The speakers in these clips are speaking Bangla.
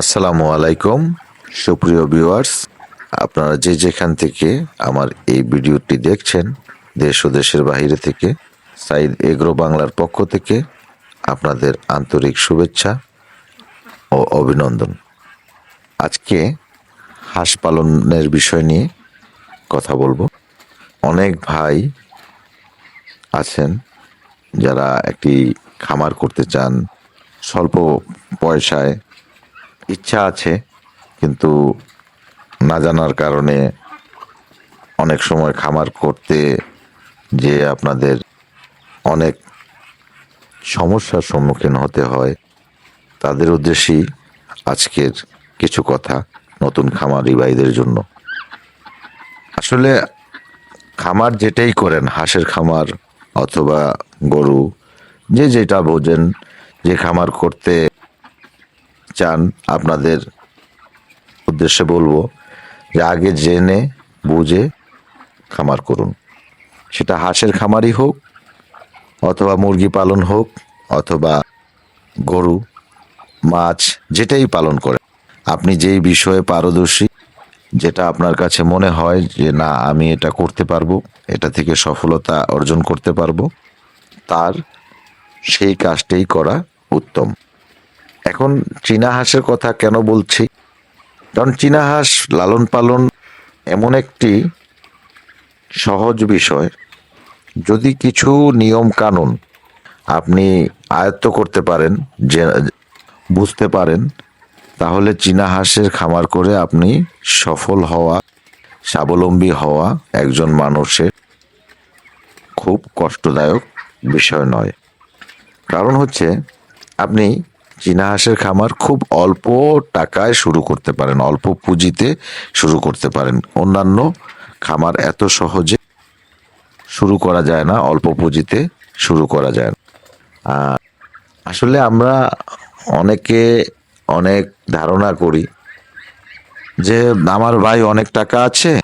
আসসালামু আলাইকুম, সুপ্রিয় ভিউয়ার্স। আপনারা যে যেখান থেকে আমার এই ভিডিওটি দেখছেন, দেশ ও দেশের বাইরে থেকে, সাইদ এগ্রো বাংলার পক্ষ থেকে আপনাদের আন্তরিক শুভেচ্ছা ও অভিনন্দন। আজকে হাঁস পালনের বিষয় নিয়ে কথা বলব। অনেক ভাই আছেন যারা একটি খামার করতে চান, স্বল্প পয়সায় ইচ্ছা আছে, কিন্তু না জানার কারণে অনেক সময় খামার করতে যে আপনাদের অনেক সমস্যার সম্মুখীন হতে হয়। তাদের উদ্দেশ্যেই আজকের কিছু কথা নতুন খামারি ভাইদের জন্য। আসলে খামার যেটাই করেন, হাঁসের খামার অথবা গরু, যে যেটা বোঝেন, যে খামার করতে চান, আপনাদের উদ্দেশ্যে বলব যে আগে জেনে, বুঝে খামার করুন। সেটা হাঁসের খামারই হোক, অথবা মুরগি পালন হোক, অথবা গরু, মাছ, যেটাই পালন করে আপনি যেই বিষয়ে পারদর্শী, যেটা আপনার কাছে মনে হয় যে, না, আমি এটা করতে পারব, এটা থেকে সফলতা অর্জন করতে পারব, তার সেই কাজটাই করা উত্তম। এখন চীনা হাঁসের কথা কেন বলছি? কারণ চীনা হাঁস লালন পালন এমন একটি সহজ বিষয়। যদি কিছু নিয়ম কানুন আপনি আয়ত্ত করতে পারেন, যে বুঝতে পারেন, তাহলে চীনা হাঁসের খামার করে আপনি সফল হওয়া, স্বাবলম্বী হওয়া একজন মানুষের খুব কষ্টদায়ক বিষয় নয়। কারণ হচ্ছে আপনি চীনা হাঁসের খামার খুব অল্প টাকায় শুরু করতে পারেন, অল্প পুঁজিতে শুরু করতে পারেন। অন্যান্য খামার এত সহজে শুরু করা যায় না, অল্প পুঁজিতে শুরু করা যায় না। আসলে আমরা অনেকে অনেক ধারণা করি যে, আমার ভাই অনেক টাকা আছে,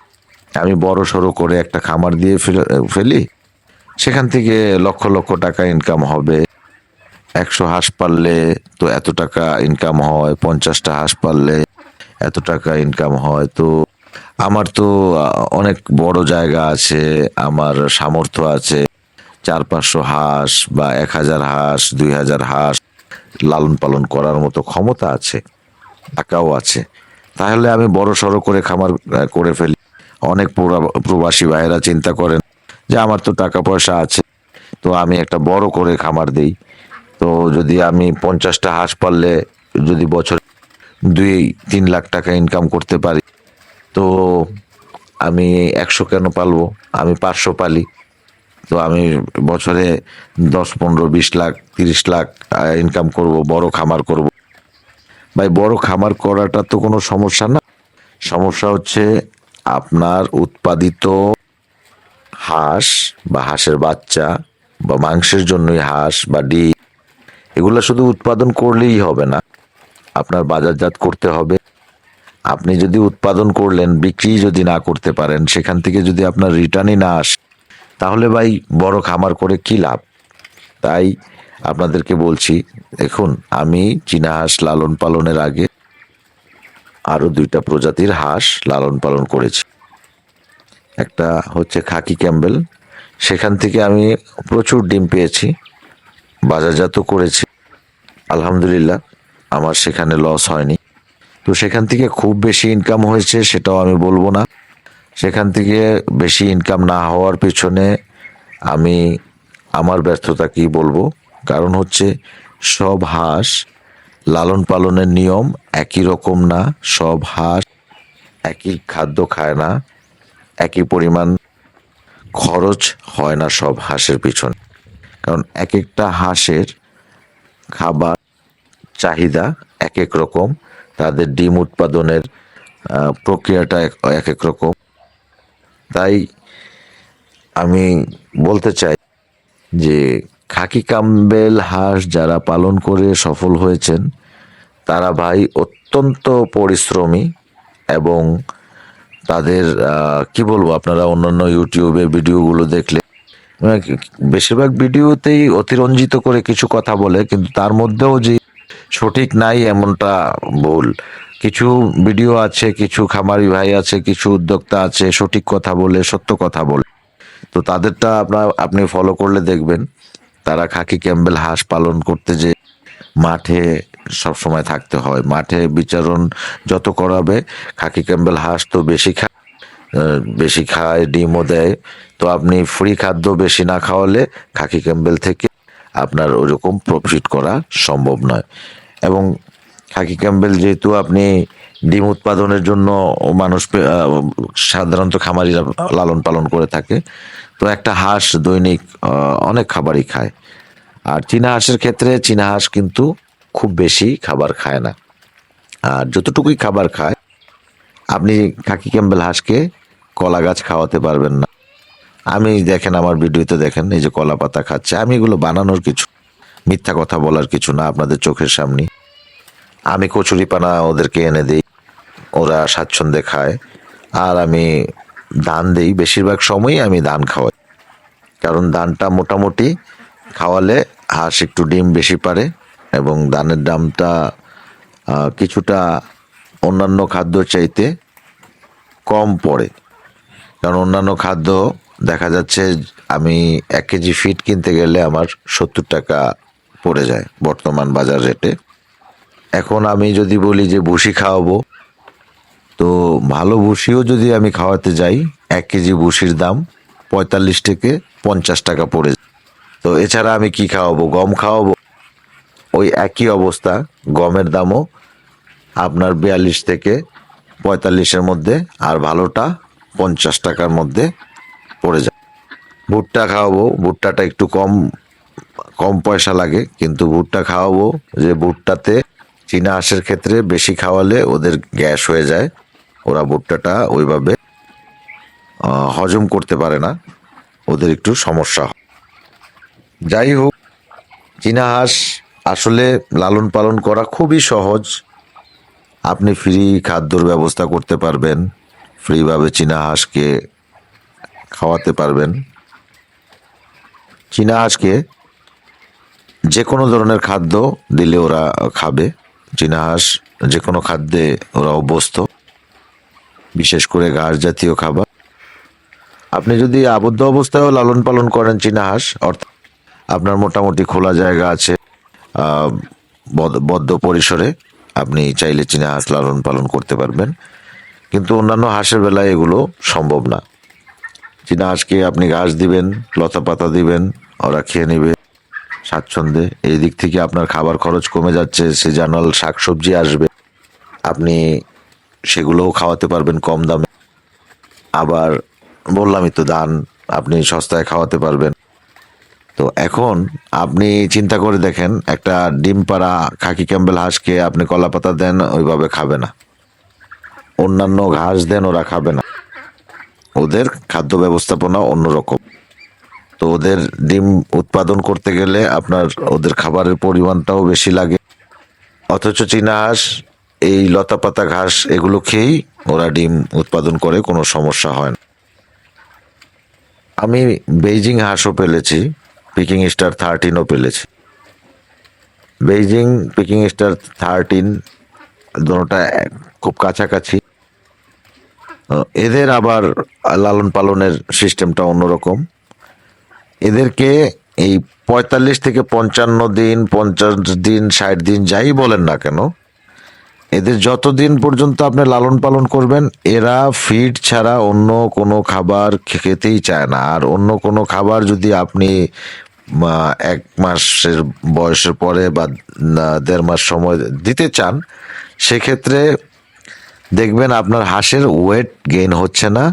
আমি বড় সড়ো করে একটা খামার দিয়ে ফেলে- সেখান থেকে লক্ষ লক্ষ টাকা ইনকাম হবে। একশো হাঁস পারলে তো এত টাকা ইনকাম হয়, পঞ্চাশটা হাঁস পারলে এত টাকা ইনকাম হয়। তো আমার তো অনেক বড় জায়গা আছে, আমার সামর্থ্য আছে, চার পাঁচশো হাঁস বা এক হাজার হাঁস, দুই হাজার হাঁস লালন পালন করার মতো ক্ষমতা আছে, টাকাও আছে। তাহলে আমি বড় সড়ো করে খামার করে ফেলি। অনেক প্রবাসী ভাইয়েরা চিন্তা করেন যে আমার তো টাকা পয়সা আছে, তো আমি একটা বড় করে খামার দেই। তো যদি আমি পঞ্চাশটা হাঁস পারলে যদি বছর দুই, তিন লাখ টাকা ইনকাম করতে পারি, তো আমি একশো কেন পালবো? আমি পাঁচশো পালি। তো আমি বছরে দশ, পনেরো, বিশ লাখ, তিরিশ লাখ ইনকাম করব, বড় খামার করব। ভাই, বড় খামার করাটা তো কোনো সমস্যা না। সমস্যা হচ্ছে আপনার উৎপাদিত হাঁস বা হাঁসের বাচ্চা বা মাংসের জন্যই হাঁস বা ডিম এগুলো শুধু উৎপাদন করলেই হবে না। আপনার বাজারজাত করতে হবে। আপনি যদি উৎপাদন করলেন, বিক্রি যদি না করতে পারেন, সেখান থেকে যদি আপনার রিটার্নই না আসে, তাহলে ভাই বড় খামার করে কি লাভ? তাই আপনাদেরকে বলছি, দেখুন, আমি চীনা হাঁস লালন পালনের আগে আরও দুইটা প্রজাতির হাঁস লালন পালন করেছি। একটা হচ্ছে খাকি ক্যাম্বেল। সেখান থেকে আমি প্রচুর ডিম পেয়েছি। বাজারজাত করেছি। আলহামদুলিল্লাহ, আমার সেখানে লস হয়নি। তো সেখান থেকে খুব বেশি ইনকাম হয়েছে সেটাও আমি বলব না। সেখান থেকে বেশি ইনকাম না হওয়ার পেছনে আমি আমার ব্যর্থতা কি বলব? কারণ হচ্ছে সব হাঁস লালন পালনের নিয়ম একই রকম না, সব হাঁস একই খাদ্য খায় না, একই পরিমাণ খরচ হয় না সব হাঁসের পিছনে। কারণ এক একটা হাঁসের খাবার চাহিদা এক এক রকম, তাদের ডিম উৎপাদনের প্রক্রিয়াটা এক এক রকম। তাই আমি বলতে চাই যে খাকি কাম্বেল হাঁস যারা পালন করে সফল হয়েছেন, তারা ভাই অত্যন্ত পরিশ্রমী এবং তাদের কি বলব, আপনারা অন্যান্য ইউটিউবে ভিডিওগুলো দেখলে বেশিরভাগ ভিডিওতেই অতিরঞ্জিত করে কিছু কথা বলে কিন্তু তার মধ্যেও যে সঠিক নাই এমনটা ভুল। কিছু ভিডিও আছে কিছু খামারি ভাই আছে কিছু উদ্যোক্তা আছে সঠিক কথা বলে সত্য কথা বলে। তো তাদেরটা আপনার আপনি ফলো করলে দেখবেন তারা খাকি ক্যাম্বেল হাঁস পালন করতে যে মাঠে সব সময় থাকতে হয়। মাঠে বিচারণ যত করাবে খাকি ক্যাম্বেল হাঁস তো বেশি আহ, বেশি খায়, ডিমও দেয়। তো আপনি ফ্রি খাদ্য বেশি না খাওয়ালে খাকি ক্যাম্বেল থেকে আপনার ওরকম প্রফিট করা সম্ভব নয়। এবং খাকি ক্যাম্বেল যেহেতু আপনি ডিম উৎপাদনের জন্য মানুষ সাধারণত খামারিরা লালন পালন করে থাকে, তো একটা হাঁস দৈনিক অনেক খাবারই খায়। আর চীনা হাঁসের ক্ষেত্রে চীনা হাঁস কিন্তু খুব বেশি খাবার খায় না। আর যতটুকুই খাবার খায়, আপনি খাকি ক্যাম্বেল হাঁসকে কলা গাছ খাওয়াতে পারবেন না। আমি দেখেন, আমার ভিডিওতে দেখেন, এই যে কলা পাতা খাচ্ছে। আমি এগুলো বানানোর কিছু, মিথ্যা কথা বলার কিছু না আপনাদের চোখের সামনে। আমি কচুরি পানা ওদেরকে এনে দিই, ওরা স্বাচ্ছন্দ্যে খায়। আর আমি ধান দিই, বেশিরভাগ সময়ই আমি ধান খাওয়াই। কারণ ধানটা মোটামুটি খাওয়ালে হাঁস একটু ডিম বেশি পারে এবং ধানের দামটা কিছুটা অন্যান্য খাদ্য চাইতে কম পড়ে। কারণ অন্যান্য খাদ্য, দেখা যাচ্ছে আমি এক কেজি ফিট কিনতে গেলে আমার সত্তর টাকা পড়ে যায় বর্তমান বাজার রেটে এখন আমি যদি বলি যে ভুসি খাওয়াবো, তো ভালো ভুসিও যদি আমি খাওয়াতে যাই, এক কেজি ভুসির দাম পঁয়তাল্লিশ থেকে পঞ্চাশ টাকা পড়ে যায়। তো এছাড়া আমি কি খাওয়াবো? গম খাওয়াবো। ওই একই অবস্থা, গমের দামও আপনার বিয়াল্লিশ থেকে পঁয়তাল্লিশের মধ্যে, আর ভালোটা পঞ্চাশ টাকার মধ্যে পড়ে যায়। ভুট্টা খাওয়াবো, ভুট্টাটা একটু কম কম পয়সা লাগে, কিন্তু ভুট্টা খাওয়াবো যে ভুট্টাতে চীনা হাঁসের ক্ষেত্রে বেশি খাওয়ালে ওদের গ্যাস হয়ে যায়। ওরা ভুট্টাটা ওইভাবে হজম করতে পারে না। ওদের একটু সমস্যা হয়। যাই হোক, চীনা হাঁস আসলে লালন পালন করা খুবই সহজ। আপনি ফ্রি খাদ্যর ব্যবস্থা করতে পারবেন। ফ্রিভাবে চীনা হাঁসকে খাওয়াতে পারবেন। চীনা হাঁসকে যে কোনো ধরনের খাদ্য দিলে ওরা খাবে। চীনা হাঁস যে কোনো খাদ্যে ওরা অভ্যস্ত, বিশেষ করে ঘাস জাতীয় খাবার। আপনি যদি আবদ্ধ অবস্থায়ও লালন পালন করেন চীনা হাঁস, অর্থাৎ আপনার মোটামুটি খোলা জায়গা আছে বদ্ধ পরিসরে, আপনি চাইলে চীনা হাঁস লালন পালন করতে পারবেন। কিন্তু অন্যান্য হাঁসের বেলায় এগুলো সম্ভব না। চীনা হাঁসকে আপনি ঘাস দিবেন, লতা পাতা দিবেন, ওরা খেয়ে নেবে স্বাচ্ছন্দ্যে। এই দিক থেকে আপনার খাবার খরচ কমে যাচ্ছে সিজনাল শাকসবজি আসবে। আপনি সেগুলোও খাওয়াতে পারবেন কম দামে। আবার বললামই তো ধান আপনি সস্তায় খাওয়াতে পারবেন। তো এখন আপনি চিন্তা করে দেখেন, একটা ডিম পাড়া খাকি ক্যাম্বেল হাঁসকে আপনি কলা পাতা দেন, ওইভাবে খাবে না। অন্যান্য ঘাস দেন ওরা খাবে না। ওদের খাদ্য ব্যবস্থাপনা অন্যরকম। তো ওদের ডিম উৎপাদন করতে গেলে আপনার ওদের খাবারের পরিমাণটাও বেশি লাগে। অথচ চীনা হাঁস, এই লতা পাতা ঘাস এগুলো খেয়েই ওরা ডিম উৎপাদন করে, কোনো সমস্যা হয় না। আমি বেইজিং হাঁসও পেলেছি, পিকিং স্টার থার্টিনও পেলেছি। বেইজিং পিকিং স্টার থার্টিন, দুটোটা খুব কাছাকাছি। এদের আবার লালন পালনের সিস্টেমটা অন্যরকম। এদেরকে এই পঁয়তাল্লিশ থেকে পঞ্চান্ন দিন, পঞ্চাশ দিন, ষাট দিন যাই বলেন না কেন, এদের যতদিন পর্যন্ত আপনি লালন পালন করবেন, এরা ফিড ছাড়া অন্য কোনো খাবার খেতেই চায় না। আর অন্য কোনো খাবার যদি আপনি এক মাসের বয়সের পরে বা দেড় মাস সময় দিতে চান, সেক্ষেত্রে দেখবেন আপনার হাঁসের ওয়েট গেইন হচ্ছে না,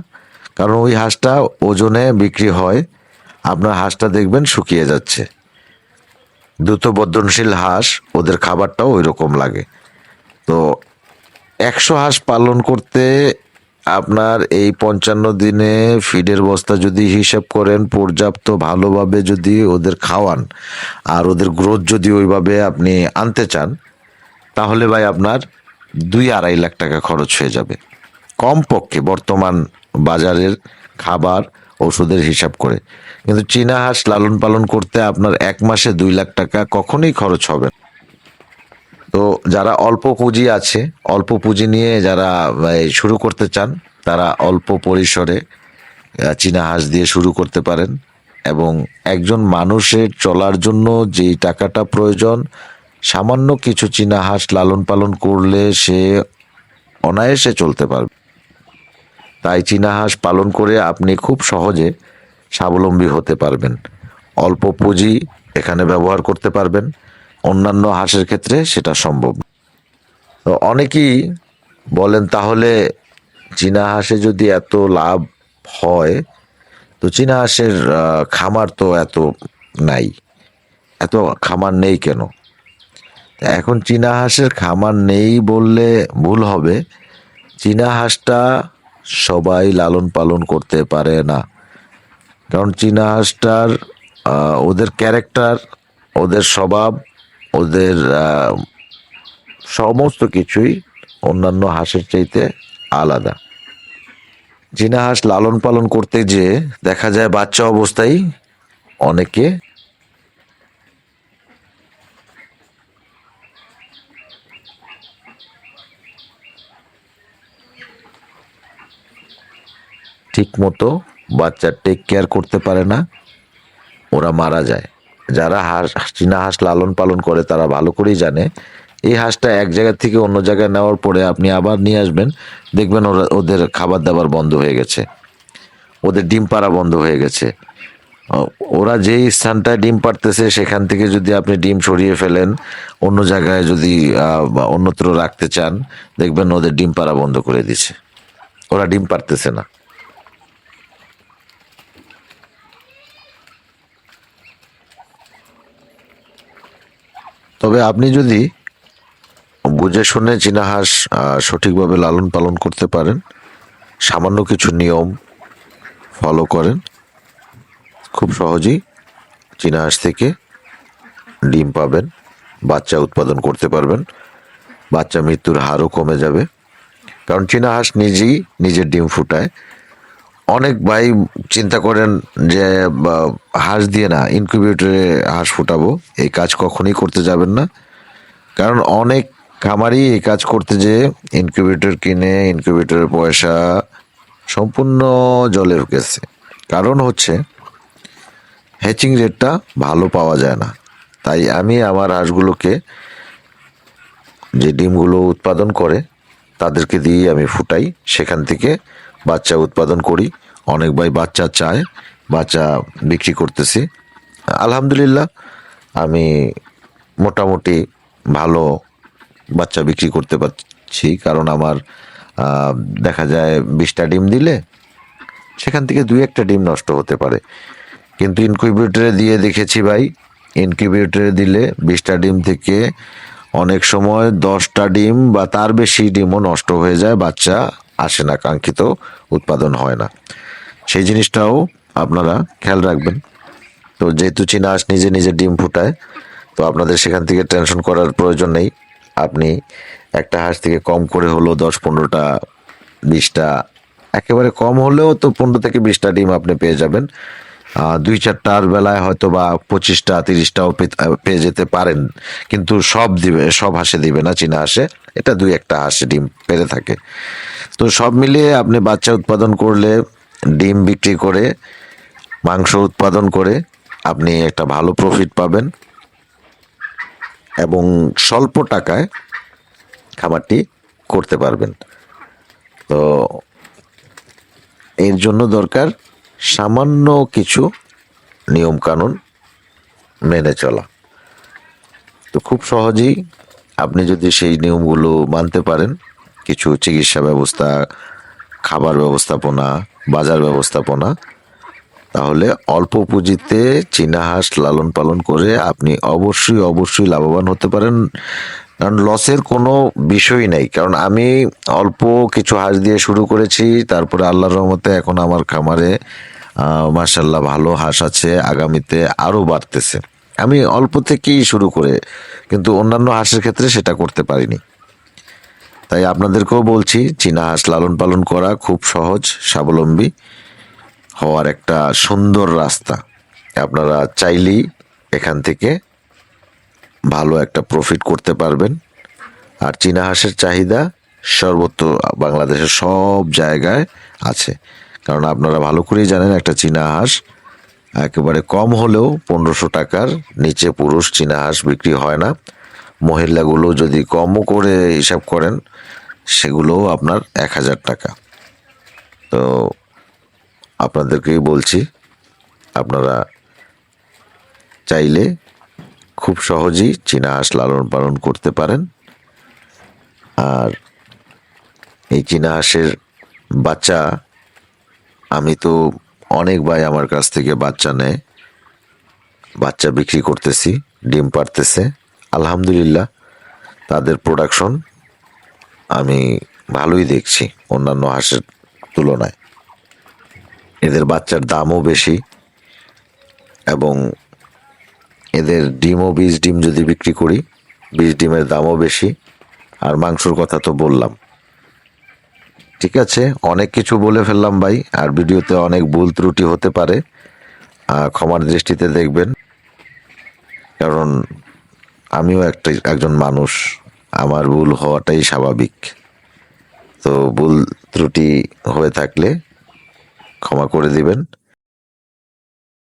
কারণ ওই হাঁসটা ওজনে বিক্রি হয়, আপনার হাঁসটা দেখবেন শুকিয়ে যাচ্ছে। দ্রুত বর্ধনশীল হাঁস, ওদের খাবারটাও ওই রকম লাগে। তো একশো হাঁস পালন করতে আপনার এই পঞ্চান্ন দিনে ফিডের বস্তা যদি হিসাব করেন, পর্যাপ্ত ভালোভাবে যদি ওদের খাওয়ান, আর ওদের গ্রোথ যদি ওইভাবে আপনি আনতে চান, তাহলে ভাই আপনার দুই আড়াই লাখ টাকা খরচ হয়ে যাবে। কমপক্ষে বর্তমান বাজারের খাবার ওষুধের হিসাব করে। কিন্তু চীনা হাঁস লালন পালন করতে আপনার এক মাসে দুই লাখ টাকা কখনোই খরচ হবে। তো যারা অল্প পুঁজি আছে, অল্প পুঁজি নিয়ে যারা শুরু করতে চান, তারা অল্প পরিসরে চীনা হাঁস দিয়ে শুরু করতে পারেন। এবং একজন মানুষের চলার জন্য যেই টাকাটা প্রয়োজন সামান্য কিছু চীনা হাঁস লালন পালন করলে সে অনায়াসে চলতে পারবে। তাই চীনা হাঁস পালন করে আপনি খুব সহজে স্বাবলম্বী হতে পারবেন। অল্প পুঁজি এখানে ব্যবহার করতে পারবেন। অন্যান্য হাঁসের ক্ষেত্রে সেটা সম্ভব তো অনেকেই বলেন, তাহলে চীনা হাঁসে যদি এত লাভ হয়, তো চীনা হাঁসের খামার তো এত নাই। এত খামার নেই কেন? এখন চীনা হাঁসের খামার নেই বললে ভুল হবে। চীনা হাঁসটা সবাই লালন পালন করতে পারে না। কারণ চীনা হাঁসটার ওদের ক্যারেক্টার ওদের স্বভাব, ওদের সমস্ত কিছুই অন্যান্য হাঁসের চাইতে আলাদা। চীনা হাঁস লালন পালন করতে যে দেখা যায় বাচ্চা অবস্থায় অনেকে ঠিক মতো বাচ্চার টেক কেয়ার করতে পারে না, ওরা মারা যায়। যারা হাঁস চীনা হাঁস লালন পালন করে, তারা ভালো করেই জানে। এই হাঁসটা এক জায়গা থেকে অন্য জায়গায় নেওয়ার পরে আপনি আবার নিয়ে আসবেন, দেখবেন ওরা ওদের খাবার দাবার বন্ধ হয়ে গেছে। ওদের ডিম পাড়া বন্ধ হয়ে গেছে। ওরা যেই স্থানটায় ডিম পারতেছে সেখান থেকে যদি আপনি ডিম সরিয়ে ফেলেন, অন্য জায়গায় যদি অন্যত্র রাখতে চান, দেখবেন ওদের ডিম পাড়া বন্ধ করে দিছে ওরা ডিম পারতেছে না। তবে আপনি যদি বুঝে শুনে চীনা হাঁস আহ, সঠিকভাবে লালন পালন করতে পারেন সামান্য কিছু নিয়ম ফলো করেন খুব সহজেই চীনা হাঁস থেকে ডিম পাবেন বাচ্চা উৎপাদন করতে পারবেন বাচ্চা মৃত্যুর হারও কমে যাবে। কারণ চীনা হাঁস নিজেই নিজের ডিম ফুটায় অনেক ভাই চিন্তা করেন যে হাঁস দিয়ে না ইনকিউবেটরে হাঁস ফুটাবো। এই কাজ কখনোই করতে যাবেন না। কারণ অনেক খামারই এই কাজ করতে যে ইনকিউবেটর কিনে ইনকিউবেটরের পয়সা সম্পূর্ণ জলে গেছে কারণ হচ্ছে হ্যাচিং রেটটা ভালো পাওয়া যায় না। তাই আমি আমার হাঁসগুলোকে যে ডিমগুলো উৎপাদন করে, তাদেরকে দিয়ে আমি ফুটাই। সেখান থেকে বাচ্চা উৎপাদন করি, অনেক ভাই বাচ্চা চায়, বাচ্চা বিক্রি করতেছি। আলহামদুলিল্লাহ, আমি মোটামুটি ভালো বাচ্চা বিক্রি করতে পারছি, কারণ আমার দেখা যায় বিশটা ডিম দিলে সেখান থেকে দুই একটা ডিম নষ্ট হতে পারে। কিন্তু ইনকিউবেটরে দিয়ে দেখেছি ভাই, ইনকিউবেটরে দিলে বিশটা ডিম থেকে অনেক সময় দশটা ডিম বা তার বেশি ডিমও নষ্ট হয়ে যায় বাচ্চা আসে না, কাঙ্ক্ষিত উৎপাদন হয় না। সেই জিনিসটাও আপনারা খেয়াল রাখবেন। তো যেহেতু চীনা হাঁস নিজে নিজে ডিম ফুটায়, তো আপনাদের সেখান থেকে টেনশন করার প্রয়োজন নেই। আপনি একটা হাঁস থেকে কম করে হলো দশ পনেরোটা, বিশটা, একেবারে কম হলেও তো পনেরো থেকে বিশটা ডিম আপনি পেয়ে যাবেন। দুই চারটার বেলায় হয়তো বা পঁচিশটা, তিরিশটাও পেয়ে যেতে পারেন। কিন্তু সব দিবে, সব হাঁসে দিবে না, চীনা হাঁসে। এটা দুই একটা হাঁসে ডিম পেরে থাকে। তো সব মিলিয়ে আপনি বাচ্চা উৎপাদন করলে, ডিম বিক্রি করে, মাংস উৎপাদন করে আপনি একটা ভালো প্রফিট পাবেন। এবং স্বল্প টাকায় খাবারটি করতে পারবেন। তো এর জন্য দরকার সামান্য কিছু নিয়ম কানুন মেনে চলা। তো খুব সহজেই আপনি যদি সেই নিয়মগুলো মানতে পারেন কিছু চিকিৎসা ব্যবস্থা, খাবার ব্যবস্থাপনা, বাজার ব্যবস্থাপনা, তাহলে অল্প পুঁজিতে চীনা হাঁস লালন পালন করে আপনি অবশ্যই অবশ্যই লাভবান হতে পারেন। কারণ লসের কোনো বিষয় নেই। কারণ আমি অল্প কিছু হাঁস দিয়ে শুরু করেছি, তারপরে আল্লাহর রহমতে এখন আমার খামারে মার্শাল্লাহ ভালো হাঁস আছে, আগামীতে আরও বাড়তেছে। আমি অল্প থেকেই শুরু করে, কিন্তু অন্যান্য হাঁসের ক্ষেত্রে সেটা করতে পারিনি। তাই আপনাদেরকেও বলছি, চীনা হাঁস লালন পালন করা খুব সহজ, স্বাবলম্বী হওয়ার একটা সুন্দর রাস্তা। আপনারা চাইলেই এখান থেকে ভালো একটা প্রফিট করতে পারবেন। আর চীনা হাঁসের চাহিদা সর্বত্র বাংলাদেশের সব জায়গায় আছে। কারণ আপনারা ভালো করেই জানেন, একটা চীনা হাঁস একেবারে কম হলেও পনেরোশো টাকার নিচে পুরুষ চীনা হাঁস বিক্রি হয় না। মহিলাগুলো যদি কমও করে হিসাব করেন সেগুলোও আপনার এক হাজার টাকা। তো আপনাদেরকেই বলছি, আপনারা চাইলে খুব সহজেই চীনা হাঁস লালন পালন করতে পারেন। আর এই চীনা হাঁসের বাচ্চা আমি তো অনেক ভাই আমার কাছ থেকে বাচ্চা নেয়, বাচ্চা বিক্রি করতেছি, ডিম পারতেছে আলহামদুলিল্লাহ, তাদের প্রোডাকশন আমি ভালোই দেখছি অন্যান্য হাঁসের তুলনায়। এদের বাচ্চার দামও বেশি এবং এদের ডিমও বীজ ডিম যদি বিক্রি করি, বীজ ডিমের দামও বেশি। আর মাংসর কথা তো বললাম। ঠিক আছে, অনেক কিছু বলে ফেললাম ভাই, আর ভিডিওতে অনেক ভুল ত্রুটি হতে পারে। ক্ষমার দৃষ্টিতে দেখবেন। কারণ আমিও একটা একজন মানুষ। আমার ভুল হওয়াটাই স্বাভাবিক। তো ভুল ত্রুটি হয়ে থাকলে ক্ষমা করে দিবেন।